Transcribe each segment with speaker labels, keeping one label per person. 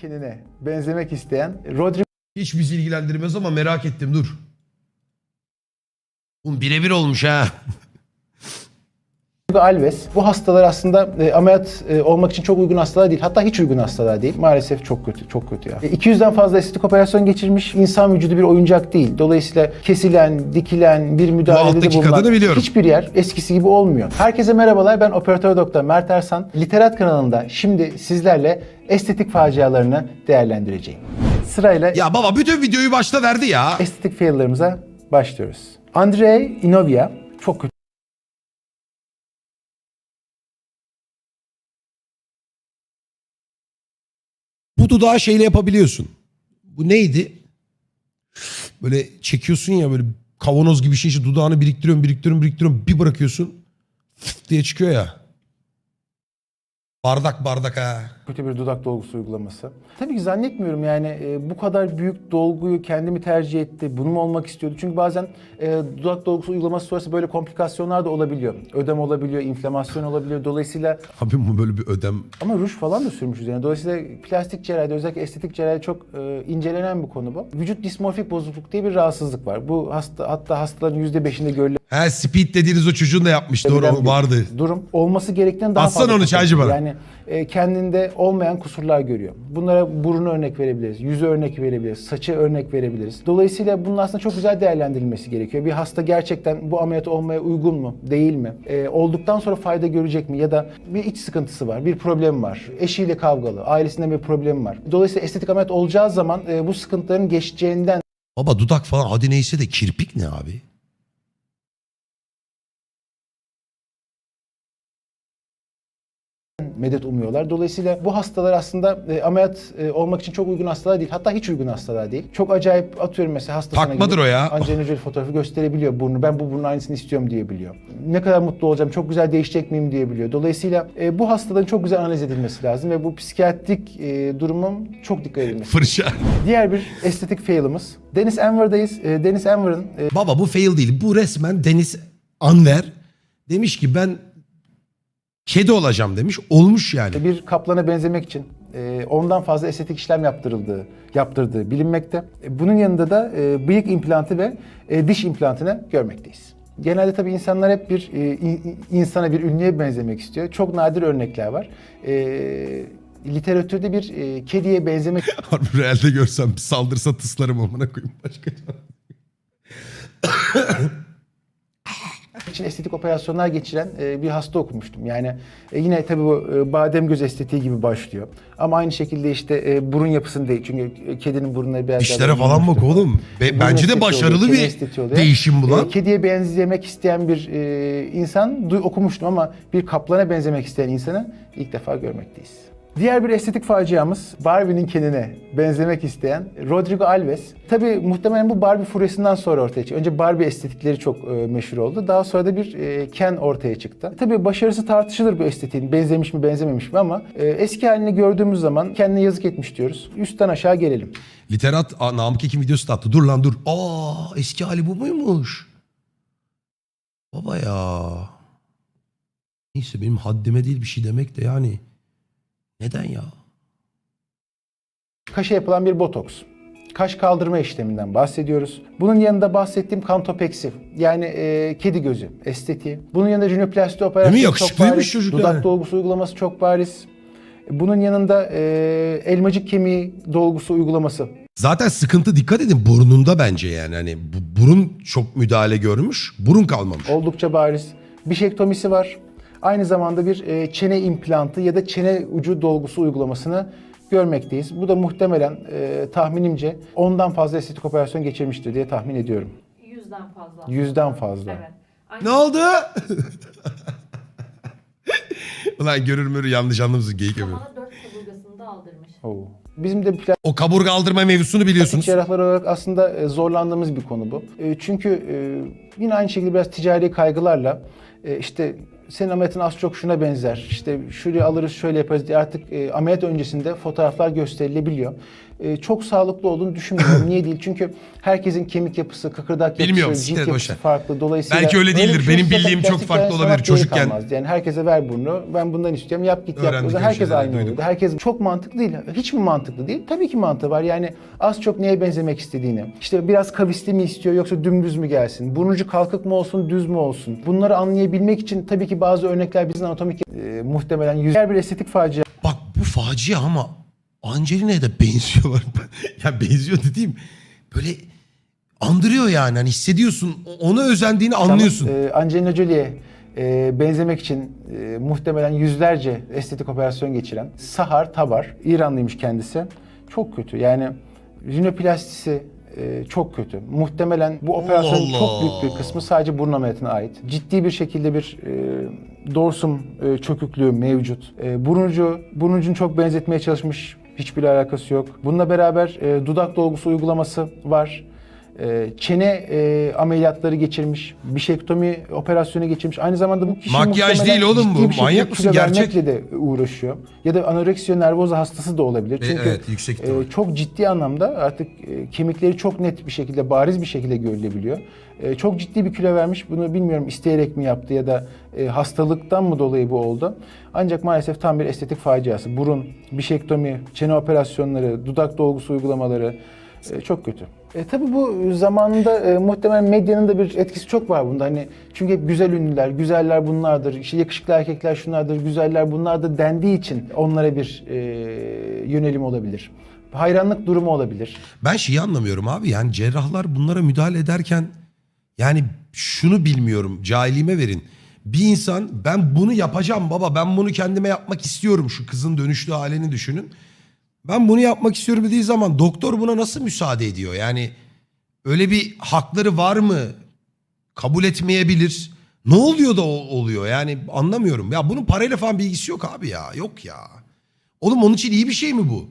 Speaker 1: Kendine benzemek isteyen Rodrigo
Speaker 2: Hiç bizi ilgilendirmez ama merak ettim dur. Oğlum birebir olmuş ha.
Speaker 1: Alves. Bu hastalar aslında e, ameliyat e, olmak için çok uygun hastalar değil. Hatta hiç uygun hastalar değil. Maalesef çok kötü, çok kötü ya. E, 200'den fazla estetik operasyon geçirmiş. İnsan vücudu bir oyuncak değil. Dolayısıyla kesilen, dikilen, bir müdahalede bulunan
Speaker 2: biliyorum.
Speaker 1: hiçbir yer eskisi gibi olmuyor. Herkese merhabalar. Ben operatör doktor Mert Ersan. Literat kanalında şimdi sizlerle estetik facialarını değerlendireceğim. Sırayla
Speaker 2: Ya baba bütün videoyu başta verdi ya.
Speaker 1: estetik faillerımıza başlıyoruz. Andrei Inovia çok kötü
Speaker 2: Bu dudağı şeyle yapabiliyorsun. Bu neydi? Böyle çekiyorsun ya böyle kavanoz gibi şey işte dudağını biriktiriyorsun biriktiriyorsun biriktiriyorsun bir bırakıyorsun diye çıkıyor ya. Bardak bardak ha.
Speaker 1: Kötü bir dudak dolgusu uygulaması. Tabii ki zannetmiyorum yani e, bu kadar büyük dolguyu kendimi tercih etti, bunu mu olmak istiyordu? Çünkü bazen e, dudak dolgusu uygulaması sonrası böyle komplikasyonlar da olabiliyor. Ödem olabiliyor, inflamasyon olabiliyor. Dolayısıyla
Speaker 2: Abi bu böyle bir ödem.
Speaker 1: ama ruj falan da sürmüşüz yani. Dolayısıyla plastik cerrahide özellikle estetik cerrahide çok e, incelenen bir konu bu. Vücut dismorfik bozukluk diye bir rahatsızlık var. Bu hasta hatta hastaların %5'inde görülen
Speaker 2: Ha speed dediğiniz o çocuğun da yapmış doğru o vardı.
Speaker 1: Durum olması gerektiğinden daha
Speaker 2: Atsana
Speaker 1: fazla.
Speaker 2: onu çaycı bana.
Speaker 1: Yani e, kendinde olmayan kusurlar görüyor. Bunlara burun örnek verebiliriz, yüzü örnek verebiliriz, saçı örnek verebiliriz. Dolayısıyla bunun aslında çok güzel değerlendirilmesi gerekiyor. Bir hasta gerçekten bu ameliyat olmaya uygun mu, değil mi? E, olduktan sonra fayda görecek mi? Ya da bir iç sıkıntısı var, bir problem var, eşiyle kavgalı, ailesinde bir problem var. Dolayısıyla estetik ameliyat olacağı zaman e, bu sıkıntıların geçeceğinden
Speaker 2: Baba dudak falan hadi neyse de kirpik ne abi?
Speaker 1: Medet umuyorlar. Dolayısıyla bu hastalar aslında e, ameliyat e, olmak için çok uygun hastalar değil. Hatta hiç uygun hastalar değil. Çok acayip atıyorum mesela hastasına
Speaker 2: Takmadır
Speaker 1: gidip
Speaker 2: o ya.
Speaker 1: Angelina Jolie fotoğrafı gösterebiliyor burnu. Ben bu burnun aynısını istiyorum diyebiliyor. Ne kadar mutlu olacağım, çok güzel değişecek miyim diyebiliyor. Dolayısıyla e, bu hastaların çok güzel analiz edilmesi lazım ve bu psikiyatrik e, durumun çok dikkat edilmesi.
Speaker 2: Fırça.
Speaker 1: Diğer bir estetik fail'ımız. Deniz Enver'dayız. E, Deniz Enver'ın e,
Speaker 2: Baba bu fail değil. Bu resmen Deniz Anver demiş ki ben kedi olacağım demiş. Olmuş yani.
Speaker 1: bir kaplana benzemek için e, ondan fazla estetik işlem yaptırıldığı yaptırdığı bilinmekte. E, Bunun yanında da e, bıyık implantı ve e, diş implantını görmekteyiz. Genelde tabii insanlar hep bir e, in- insana, bir ünlüye benzemek istiyor. Çok nadir örnekler var. E, literatürde bir e, kediye benzemek
Speaker 2: Harbi realde görsem bir saldırsa tıslarım amına koyayım başka.
Speaker 1: için estetik operasyonlar geçiren e, bir hasta okumuştum. Yani e, yine tabii bu e, badem göz estetiği gibi başlıyor. Ama aynı şekilde işte burun yapısını değil. Çünkü kedinin burunları biraz
Speaker 2: Dişlere falan bak oğlum. Be- bence de başarılı
Speaker 1: oluyor,
Speaker 2: bir değişim bu lan.
Speaker 1: Kediye benzemek isteyen bir insan okumuştum ama bir kaplana benzemek isteyen insanı ilk defa görmekteyiz. Diğer bir estetik faciamız Barbie'nin kendine benzemek isteyen Rodrigo Alves. Tabii muhtemelen bu Barbie furyasından sonra ortaya çıktı. Önce Barbie estetikleri çok e, meşhur oldu. Daha sonra da bir e, Ken ortaya çıktı. Tabii başarısı tartışılır bu estetiğin. Benzemiş mi benzememiş mi ama e, eski halini gördüğümüz zaman kendine yazık etmiş diyoruz. Üstten aşağı gelelim.
Speaker 2: Literat Aa, Namık Ekim videosu da attı. Dur lan dur. Aa eski hali bu muymuş? Baba ya. Neyse benim haddime değil bir şey demek de yani. Neden ya?
Speaker 1: Kaşa yapılan bir botoks. Kaş kaldırma işleminden bahsediyoruz. Bunun yanında bahsettiğim kantopeksi yani e, kedi gözü estetiği. Bunun yanında rinoplasti operasyonu çok bariz.
Speaker 2: çocuk
Speaker 1: Dudak
Speaker 2: yani.
Speaker 1: dolgusu uygulaması çok bariz. Bunun yanında e, elmacık kemiği dolgusu uygulaması.
Speaker 2: Zaten sıkıntı dikkat edin burnunda bence yani. Hani bu burun çok müdahale görmüş. Burun kalmamış.
Speaker 1: Oldukça bariz. Bişektomisi var. Aynı zamanda bir e, çene implantı ya da çene ucu dolgusu uygulamasını görmekteyiz. Bu da muhtemelen e, tahminimce ondan fazla estetik operasyon geçirmiştir diye tahmin ediyorum.
Speaker 3: Yüzden fazla.
Speaker 1: Yüzden fazla.
Speaker 3: Evet. Aynı
Speaker 2: Ne oldu? Ulan görür mürü yanlış anlamışsın geyik yapıyor.
Speaker 3: zamanda dört kaburgasını da aldırmış.
Speaker 1: Oo. Bizim de
Speaker 2: O kaburga aldırma mevzusunu
Speaker 1: plastik
Speaker 2: biliyorsunuz.
Speaker 1: cerrahlar olarak aslında e, zorlandığımız bir konu bu. Çünkü yine aynı şekilde biraz ticari kaygılarla işte senin ameliyatın az çok şuna benzer. İşte şuraya alırız şöyle yaparız diye artık e, ameliyat öncesinde fotoğraflar gösterilebiliyor. E, çok sağlıklı olduğunu düşünmüyorum. Niye değil? Çünkü herkesin kemik yapısı, kıkırdak yapısı,
Speaker 2: Bilmiyorum,
Speaker 1: cilt yapısı farklı. Dolayısıyla
Speaker 2: Belki öyle değildir.
Speaker 1: şey
Speaker 2: Benim bildiğim çok farklı olabilir çocukken.
Speaker 1: Yani herkese ver burnu. Ben bundan istiyorum. Yap git yap.
Speaker 2: Öğrendik
Speaker 1: herkes aynı
Speaker 2: duyduk.
Speaker 1: olurdu. Herkes çok mantıklı değil. Hiç mi mantıklı değil? Tabii ki mantığı var. Yani az çok neye benzemek istediğini. İşte biraz kavisli mi istiyor yoksa dümdüz mü gelsin? Burnucu kalkık mı olsun, düz mü olsun? Bunları anlayabilmek için tabii ki bazı örnekler bizim anatomik e, muhtemelen yüzer bir estetik facia
Speaker 2: Bak bu facia ama Angelina'ya da benziyorlar. ya benziyor dediğim böyle andırıyor yani. Hani hissediyorsun. Ona özendiğini anlıyorsun.
Speaker 1: Ee, Angelina Jolie'ye e, benzemek için e, muhtemelen yüzlerce estetik operasyon geçiren Sahar Tabar, İranlıymış kendisi. Çok kötü. Yani rinoplastisi e, çok kötü. Muhtemelen bu operasyonun
Speaker 2: Allah.
Speaker 1: çok büyük bir kısmı sadece burun ameliyatına ait. Ciddi bir şekilde bir e, dorsum e, çöküklüğü mevcut. E, buruncu, buruncunu çok benzetmeye çalışmış. Hiçbir alakası yok. Bununla beraber e, dudak dolgusu uygulaması var. E, çene e, ameliyatları geçirmiş, bişektomi operasyonu geçirmiş. Aynı zamanda bu kişi
Speaker 2: Makyaj
Speaker 1: muhtemelen
Speaker 2: değil oğlum bu.
Speaker 1: ciddi bir şekilde
Speaker 2: Manyak mısın?
Speaker 1: kilo
Speaker 2: Gerçek.
Speaker 1: vermekle de uğraşıyor. Ya da anoreksiya nervoza hastası da olabilir.
Speaker 2: E,
Speaker 1: Çünkü
Speaker 2: evet, yüksek ihtimal.
Speaker 1: e, çok ciddi anlamda artık e, kemikleri çok net bir şekilde, bariz bir şekilde görülebiliyor. E, çok ciddi bir kilo vermiş. Bunu bilmiyorum isteyerek mi yaptı ya da e, hastalıktan mı dolayı bu oldu. Ancak maalesef tam bir estetik faciası. Burun, bişektomi, çene operasyonları, dudak dolgusu uygulamaları e, çok kötü. E, tabii bu zamanında e, muhtemelen medyanın da bir etkisi çok var bunda. Hani çünkü hep güzel ünlüler, güzeller bunlardır, işte yakışıklı erkekler şunlardır, güzeller bunlardır dendiği için onlara bir e, yönelim olabilir. Hayranlık durumu olabilir.
Speaker 2: Ben şeyi anlamıyorum abi yani cerrahlar bunlara müdahale ederken yani şunu bilmiyorum cahilliğime verin. Bir insan ben bunu yapacağım baba ben bunu kendime yapmak istiyorum şu kızın dönüşlü halini düşünün. Ben bunu yapmak istiyorum dediği zaman doktor buna nasıl müsaade ediyor? Yani öyle bir hakları var mı? Kabul etmeyebilir. Ne oluyor da oluyor yani anlamıyorum. Ya bunun parayla falan bir ilgisi yok abi ya yok ya. Oğlum onun için iyi bir şey mi bu?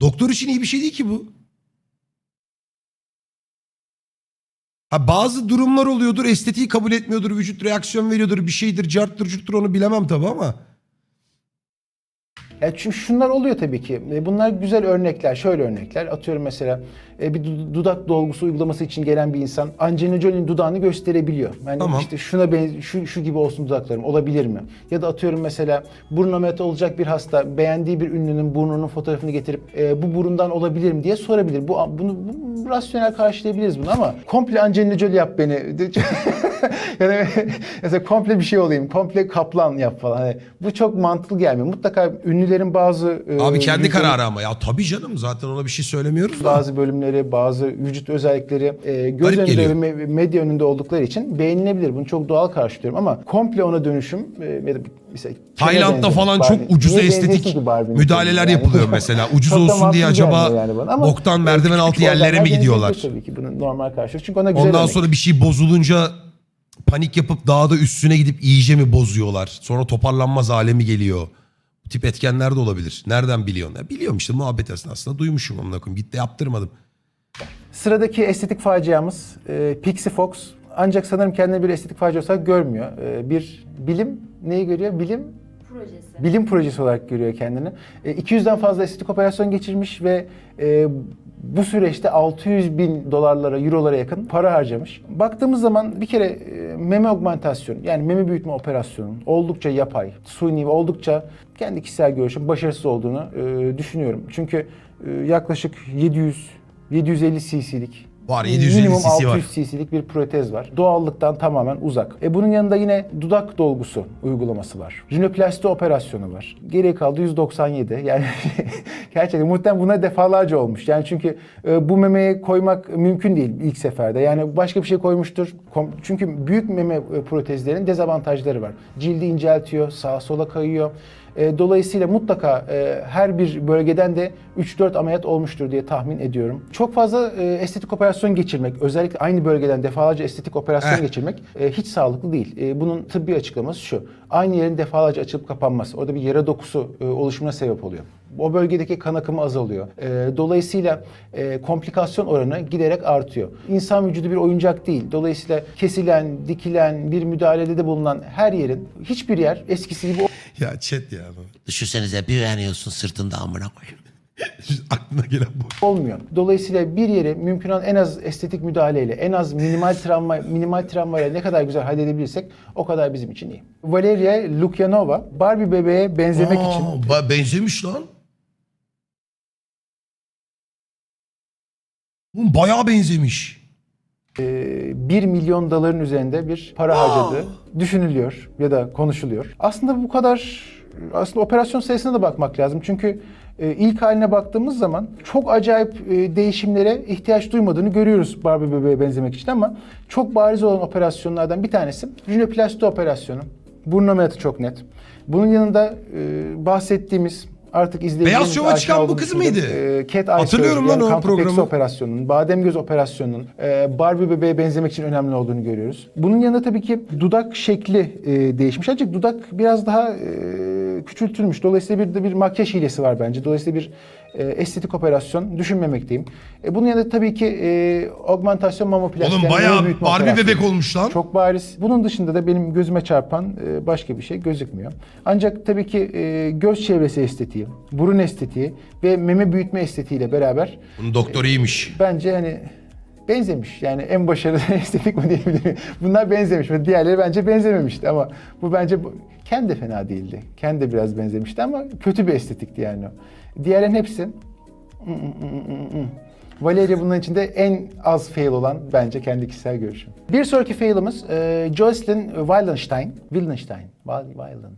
Speaker 2: Doktor için iyi bir şey değil ki bu. Ha bazı durumlar oluyordur, estetiği kabul etmiyordur, vücut reaksiyon veriyordur, bir şeydir, carttır, curttur onu bilemem tabii ama.
Speaker 1: Ya çünkü şunlar oluyor tabii ki. E, Bunlar güzel örnekler. Şöyle örnekler. Atıyorum mesela e, bir du- dudak dolgusu uygulaması için gelen bir insan Angelina Jolie'nin dudağını gösterebiliyor. Yani
Speaker 2: Tamam.
Speaker 1: işte şuna benz şu, şu gibi olsun dudaklarım olabilir mi? Ya da atıyorum mesela burun ameliyatı olacak bir hasta beğendiği bir ünlünün burnunun fotoğrafını getirip e, bu burundan olabilir mi diye sorabilir. Bu bunu bu, rasyonel karşılayabiliriz bunu ama komple Angelina Jolie yap beni. yani mesela komple bir şey olayım, komple kaplan yap falan. Hani bu çok mantıklı gelmiyor. Mutlaka ünlülerin bazı e,
Speaker 2: Abi kendi
Speaker 1: yüzleri-
Speaker 2: kararı ama ya tabii canım zaten ona bir şey söylemiyoruz da.
Speaker 1: bazı bölümleri, bazı vücut özellikleri e, göz
Speaker 2: Garip
Speaker 1: önünde
Speaker 2: geliyor.
Speaker 1: ve me- medya önünde oldukları için beğenilebilir. Bunu çok doğal karşılıyorum ama komple ona dönüşüm e, da mesela
Speaker 2: Tayland'da falan
Speaker 1: Barbie.
Speaker 2: çok ucuza
Speaker 1: Niye
Speaker 2: estetik müdahaleler
Speaker 1: yani?
Speaker 2: yapılıyor mesela. Ucuz
Speaker 1: Çok da
Speaker 2: olsun diye acaba
Speaker 1: yani bana ama,
Speaker 2: boktan
Speaker 1: e,
Speaker 2: merdiven altı yerlere mi gidiyorlar?
Speaker 1: Tabii ki bunu normal karşılıyor. Çünkü ona güzel
Speaker 2: Ondan
Speaker 1: örnek.
Speaker 2: sonra bir şey bozulunca panik yapıp daha da üstüne gidip iyice mi bozuyorlar? Sonra toparlanmaz hale mi geliyor? Bu tip etkenler de olabilir. Nereden biliyorsun? Ya biliyorum işte muhabbet esnasında duymuşum amına koyayım. Gitti yaptırmadım.
Speaker 1: Sıradaki estetik faciamız e, Pixie Fox. Ancak sanırım kendini bir estetik facia olarak görmüyor. E, bir bilim neyi görüyor? Bilim
Speaker 3: Projesi.
Speaker 1: bilim projesi olarak görüyor kendini. E, 200'den fazla estetik operasyon geçirmiş ve e, bu süreçte 600 bin dolarlara, eurolara yakın para harcamış. Baktığımız zaman bir kere e, meme augmentasyon yani meme büyütme operasyonu oldukça yapay, suni ve oldukça kendi kişisel görüşüm başarısız olduğunu e, düşünüyorum. Çünkü e, yaklaşık 700 750 cc'lik
Speaker 2: Var, 750
Speaker 1: minimum
Speaker 2: cc var.
Speaker 1: 600 cc'lik bir protez var. Doğallıktan tamamen uzak. E bunun yanında yine dudak dolgusu uygulaması var. Rinoplasti operasyonu var. Geriye kaldı 197. Yani gerçekten muhtemelen buna defalarca olmuş. Yani çünkü e, bu memeye koymak mümkün değil ilk seferde. Yani başka bir şey koymuştur. Kom- Çünkü büyük meme e, protezlerin dezavantajları var. Cildi inceltiyor, sağa sola kayıyor. E, Dolayısıyla mutlaka e, her bir bölgeden de 3-4 ameliyat olmuştur diye tahmin ediyorum. Çok fazla e, estetik operasyon geçirmek, özellikle aynı bölgeden defalarca estetik operasyon
Speaker 2: Eh.
Speaker 1: geçirmek e, hiç sağlıklı değil. E, bunun tıbbi açıklaması şu. Aynı yerin defalarca açılıp kapanması. Orada bir yara dokusu e, oluşumuna sebep oluyor. O bölgedeki kan akımı azalıyor. E, dolayısıyla e, komplikasyon oranı giderek artıyor. İnsan vücudu bir oyuncak değil. Dolayısıyla kesilen, dikilen, bir müdahalede de bulunan her yerin hiçbir yer eskisi gibi
Speaker 2: Ya chat ya.
Speaker 4: Düşünsenize bir uyanıyorsun sırtında amına koyayım.
Speaker 2: Aklına gelen bu.
Speaker 1: olmuyor. Dolayısıyla bir yeri mümkün olan en az estetik müdahaleyle, en az minimal travma minimal travmayla ne kadar güzel halledebilirsek o kadar bizim için iyi. Valeria Lukyanova Barbie bebeğe benzemek
Speaker 2: Aa,
Speaker 1: için
Speaker 2: ba- benzemiş lan. Oğlum Bayağı benzemiş.
Speaker 1: 1 milyon doların üzerinde bir para harcadığı düşünülüyor ya da konuşuluyor. Aslında bu kadar aslında operasyon sayısına da bakmak lazım. Çünkü e, ilk haline baktığımız zaman çok acayip e, değişimlere ihtiyaç duymadığını görüyoruz Barbie bebeğe benzemek için ama çok bariz olan operasyonlardan bir tanesi rinoplasti operasyonu. Burun ameliyatı çok net. Bunun yanında e, bahsettiğimiz artık izleyicilerin
Speaker 2: Beyaz Şov'a çıkan bu kız mıydı?
Speaker 1: e, Cat
Speaker 2: Hatırlıyorum lan o programı.
Speaker 1: operasyonunun, bademgöz operasyonunun, e, Barbie bebeğe benzemek için önemli olduğunu görüyoruz. Bunun yanında tabii ki dudak şekli e, değişmiş. Ancak dudak biraz daha e, küçültülmüş. Dolayısıyla bir de bir makyaj hilesi var bence. Dolayısıyla bir e, estetik operasyon düşünmemekteyim. E, bunun yanında tabii ki e, augmentasyon mamoplasti.
Speaker 2: Oğlum
Speaker 1: yani
Speaker 2: bayağı
Speaker 1: büyütme
Speaker 2: Barbie
Speaker 1: operasyonu.
Speaker 2: bebek olmuş lan.
Speaker 1: Çok bariz. Bunun dışında da benim gözüme çarpan e, başka bir şey gözükmüyor. Ancak tabii ki e, göz çevresi estetiği, burun estetiği ve meme büyütme estetiğiyle beraber
Speaker 2: Bunun doktoru iyiymiş.
Speaker 1: bence hani benzemiş. Yani en başarılı estetik mi diyebilirim. Bunlar benzemiş. Diğerleri bence benzememişti ama bu bence bu, kendi de fena değildi. Kendi de biraz benzemişti ama kötü bir estetikti yani o. Diğerlerin hepsi Valeria bunların içinde en az fail olan bence kendi kişisel görüşüm. Bir sonraki failimiz e, Jocelyn Weilenstein. Wildenstein. Wal- Weilen.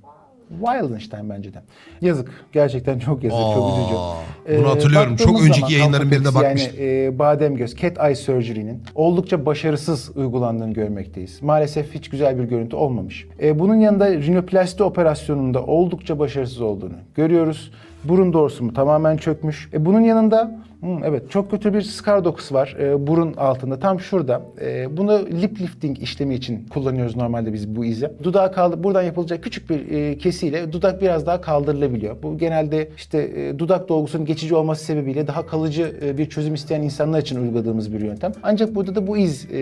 Speaker 1: Weilenstein bence de. Yazık. Gerçekten çok yazık. çok
Speaker 2: Aa,
Speaker 1: üzücü.
Speaker 2: bunu hatırlıyorum. Çok önceki
Speaker 1: zaman
Speaker 2: yayınların birinde bakmıştım.
Speaker 1: Yani e, badem göz, cat eye surgery'nin oldukça başarısız uygulandığını görmekteyiz. Maalesef hiç güzel bir görüntü olmamış. E, bunun yanında rinoplasti operasyonunda oldukça başarısız olduğunu görüyoruz. Burun dorsumu tamamen çökmüş. E, bunun yanında hmm, evet çok kötü bir scar dokusu var e, burun altında tam şurada. E, bunu lip lifting işlemi için kullanıyoruz normalde biz bu izi. Dudağı kaldı buradan yapılacak küçük bir e, kesiyle dudak biraz daha kaldırılabiliyor. Bu genelde işte e, dudak dolgusunun geçici olması sebebiyle daha kalıcı e, bir çözüm isteyen insanlar için uyguladığımız bir yöntem. Ancak burada da bu iz e,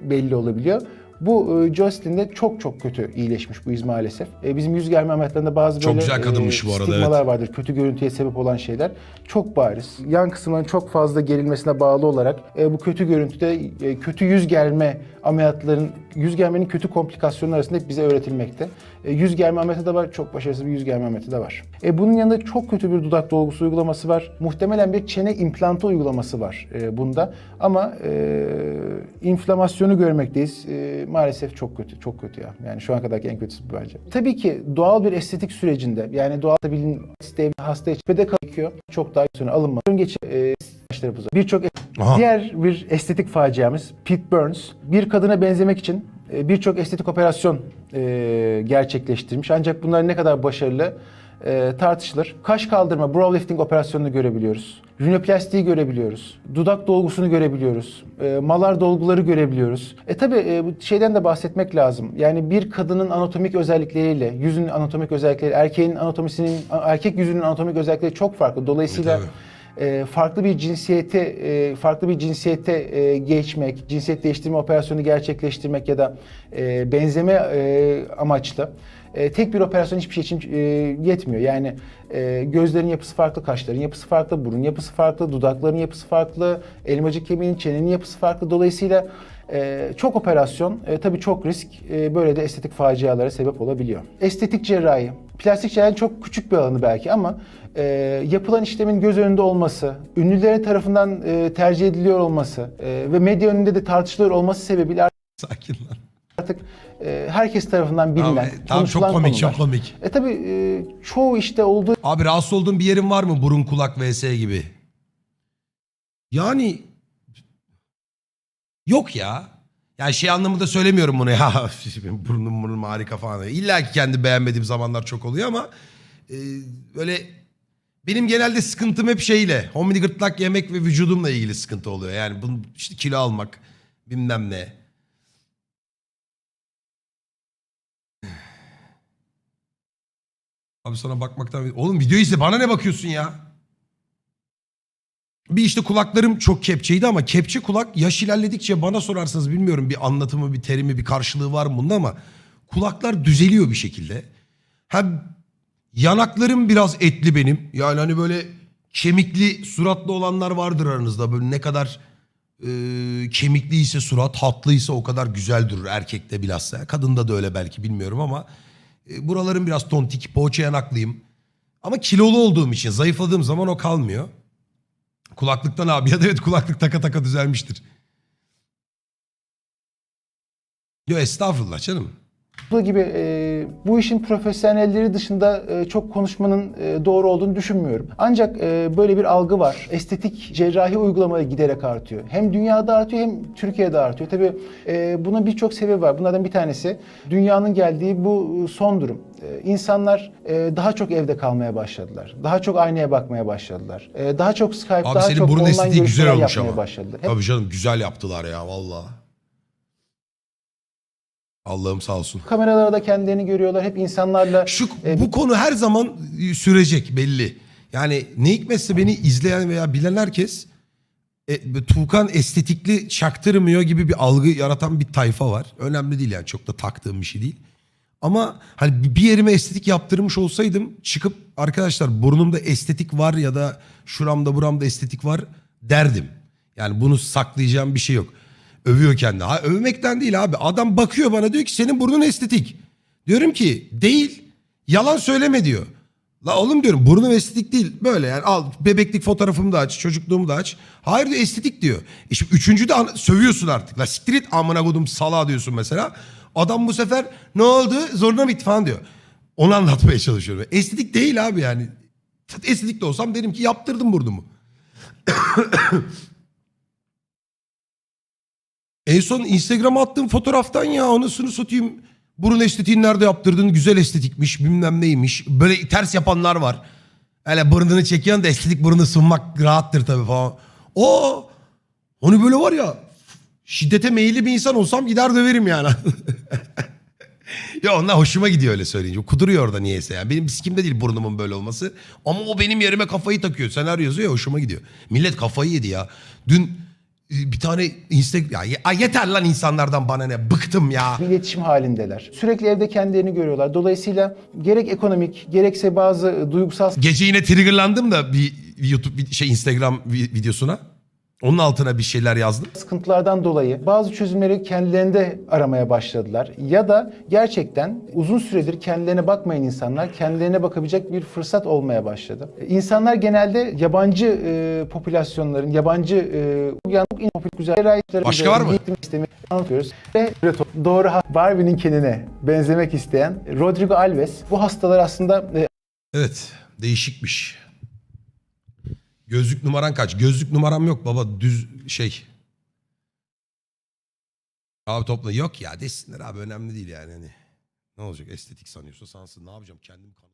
Speaker 1: belli olabiliyor. Bu e, Jocelyn'de çok çok kötü iyileşmiş bu iz maalesef. E, bizim yüz germe ameliyatlarında bazı
Speaker 2: Çok
Speaker 1: böyle
Speaker 2: güzel kadınmış bu arada,
Speaker 1: stigmalar
Speaker 2: evet.
Speaker 1: vardır. Kötü görüntüye sebep olan şeyler. Çok bariz. Yan kısımların çok fazla gerilmesine bağlı olarak e, bu kötü görüntüde e, kötü yüz germe ameliyatların, yüz germenin kötü komplikasyonları arasında hep bize öğretilmekte. E, yüz germe ameliyatı da var, çok başarısız bir yüz germe ameliyatı da var. E, bunun yanında çok kötü bir dudak dolgusu uygulaması var. Muhtemelen bir çene implantı uygulaması var e, bunda. Ama e, inflamasyonu görmekteyiz. E, maalesef çok kötü, çok kötü ya. Yani şu ana kadarki en kötüsü bence. Tabii ki doğal bir estetik sürecinde, yani doğal bilin hasta için pedek gerekiyor. Çok daha sonra alınma. Geçi e, saçlarımız var. Birçok diğer bir estetik faciamız Pete Burns. Bir kadına benzemek için e, birçok estetik operasyon e, gerçekleştirmiş. Ancak bunlar ne kadar başarılı e, tartışılır. Kaş kaldırma, brow lifting operasyonunu görebiliyoruz. Rinoplastiği görebiliyoruz. Dudak dolgusunu görebiliyoruz. E, malar dolguları görebiliyoruz. E tabi e, bu şeyden de bahsetmek lazım. Yani bir kadının anatomik özellikleriyle, yüzün anatomik özellikleri, erkeğin anatomisinin, erkek yüzünün anatomik özellikleri çok farklı. Dolayısıyla
Speaker 2: tabii.
Speaker 1: E, farklı bir cinsiyete e, farklı bir cinsiyete e, geçmek, cinsiyet değiştirme operasyonu gerçekleştirmek ya da e, benzeme amaçlı tek bir operasyon hiçbir şey için yetmiyor. Yani gözlerin yapısı farklı, kaşların yapısı farklı, burun yapısı farklı, dudakların yapısı farklı, elmacık kemiğinin, çenenin yapısı farklı. Dolayısıyla e, çok operasyon, e, tabii çok risk, e, böyle de estetik facialara sebep olabiliyor. Estetik cerrahi, plastik cerrahi çok küçük bir alanı belki ama e, yapılan işlemin göz önünde olması, ünlülerin tarafından e, tercih ediliyor olması e, ve medya önünde de tartışılıyor olması sebebiyle
Speaker 2: Sakin lan.
Speaker 1: artık e, herkes tarafından bilinen,
Speaker 2: Tamam, tamam çok
Speaker 1: konuşulan
Speaker 2: komik
Speaker 1: konular.
Speaker 2: çok komik.
Speaker 1: E tabii e, çoğu işte olduğu
Speaker 2: Abi rahatsız olduğun bir yerin var mı? Burun, kulak vs gibi. Yani yok ya. Yani şey anlamında söylemiyorum bunu ya. Burnum burnum harika falan. İlla ki kendi beğenmediğim zamanlar çok oluyor ama e, böyle benim genelde sıkıntım hep şeyle. Homini gırtlak yemek ve vücudumla ilgili sıkıntı oluyor. Yani bunu işte kilo almak bilmem ne. Abi sana bakmaktan... Oğlum video izle bana ne bakıyorsun ya? Bir işte kulaklarım çok kepçeydi ama kepçe kulak yaş ilerledikçe bana sorarsanız bilmiyorum bir anlatımı, bir terimi, bir karşılığı var mı bunda ama kulaklar düzeliyor bir şekilde. Hem yanaklarım biraz etli benim. Yani hani böyle kemikli suratlı olanlar vardır aranızda. Böyle ne kadar e, kemikliyse surat, hatlıysa o kadar güzel durur erkekte bilhassa. Kadında da öyle belki bilmiyorum ama e, buralarım biraz tontik, poğaça yanaklıyım. Ama kilolu olduğum için zayıfladığım zaman o kalmıyor. Kulaklıktan abi ya da evet kulaklık taka taka düzelmiştir. Yo estağfurullah canım.
Speaker 1: Bu gibi e, bu işin profesyonelleri dışında e, çok konuşmanın e, doğru olduğunu düşünmüyorum. Ancak e, böyle bir algı var. Estetik cerrahi uygulamaları giderek artıyor. Hem dünyada artıyor hem Türkiye'de artıyor. Tabii e, bunun birçok sebebi var. Bunlardan bir tanesi dünyanın geldiği bu son durum. E, insanlar e, daha çok evde kalmaya başladılar. Daha çok aynaya bakmaya başladılar. E, daha çok Skype,
Speaker 2: Abi
Speaker 1: daha
Speaker 2: senin
Speaker 1: çok
Speaker 2: burun
Speaker 1: online
Speaker 2: estetiği güzel
Speaker 1: görüşmeler
Speaker 2: olmuş
Speaker 1: yapmaya
Speaker 2: ama.
Speaker 1: başladılar. Hep
Speaker 2: Tabii canım güzel yaptılar ya valla. Allah'ım sağ olsun.
Speaker 1: kameralarda da kendilerini görüyorlar. Hep insanlarla
Speaker 2: Şu
Speaker 1: e,
Speaker 2: bu konu her zaman sürecek belli. Yani ne hikmetse beni izleyen veya bilen herkes e, Tuğkan estetikli çaktırmıyor gibi bir algı yaratan bir tayfa var. Önemli değil yani çok da taktığım bir şey değil. Ama hani bir yerime estetik yaptırmış olsaydım çıkıp arkadaşlar burnumda estetik var ya da şuramda buramda estetik var derdim. Yani bunu saklayacağım bir şey yok. Övüyor kendini. Ha, övmekten değil abi. Adam bakıyor bana diyor ki senin burnun estetik. Diyorum ki değil. Yalan söyleme diyor. La oğlum diyorum burnum estetik değil. Böyle yani al bebeklik fotoğrafımı da aç. Çocukluğumu da aç. Hayır diyor estetik diyor. E şimdi üçüncü de sövüyorsun artık. La siktir et amına kodum sala diyorsun mesela. Adam bu sefer ne oldu zoruna mı gitti falan diyor. Onu anlatmaya çalışıyorum. Estetik değil abi yani. Estetik de olsam derim ki yaptırdım burnumu. En son Instagram'a attığım fotoğraftan ya anasını satayım. Burun estetiğini nerede yaptırdın? Güzel estetikmiş bilmem neymiş. Böyle ters yapanlar var. Hele burnunu çekiyorsun da estetik burnu sunmak rahattır tabii falan. O onu böyle var ya şiddete meyilli bir insan olsam gider döverim yani. ya onlar hoşuma gidiyor öyle söyleyince. Kuduruyor orada niyeyse yani. Benim sikimde değil burnumun böyle olması. Ama o benim yerime kafayı takıyor. Senaryo yazıyor ya hoşuma gidiyor. Millet kafayı yedi ya. Dün bir tane Instagram... Ya yeter lan insanlardan bana ne. Bıktım ya.
Speaker 1: bir iletişim halindeler. Sürekli evde kendilerini görüyorlar. Dolayısıyla gerek ekonomik gerekse bazı e, duygusal
Speaker 2: Gece yine triggerlandım da bir YouTube bir şey Instagram vi- videosuna. Onun altına bir şeyler yazdım.
Speaker 1: sıkıntılardan dolayı bazı çözümleri kendilerinde aramaya başladılar. Ya da gerçekten uzun süredir kendilerine bakmayan insanlar kendilerine bakabilecek bir fırsat olmaya başladı. E, İnsanlar genelde yabancı e, popülasyonların, yabancı e, çok popüler güzel
Speaker 2: Başka var mı?
Speaker 1: eğitim sistemi anlatıyoruz. Ve doğru Barbie'nin kendine benzemek isteyen Rodrigo Alves bu hastalar aslında e,
Speaker 2: Evet değişikmiş. Gözlük numaran kaç? Gözlük numaram yok baba düz şey. Abi topla yok ya desinler abi önemli değil yani. Hani, ne olacak estetik sanıyorsa sansın ne yapacağım kendim kanı.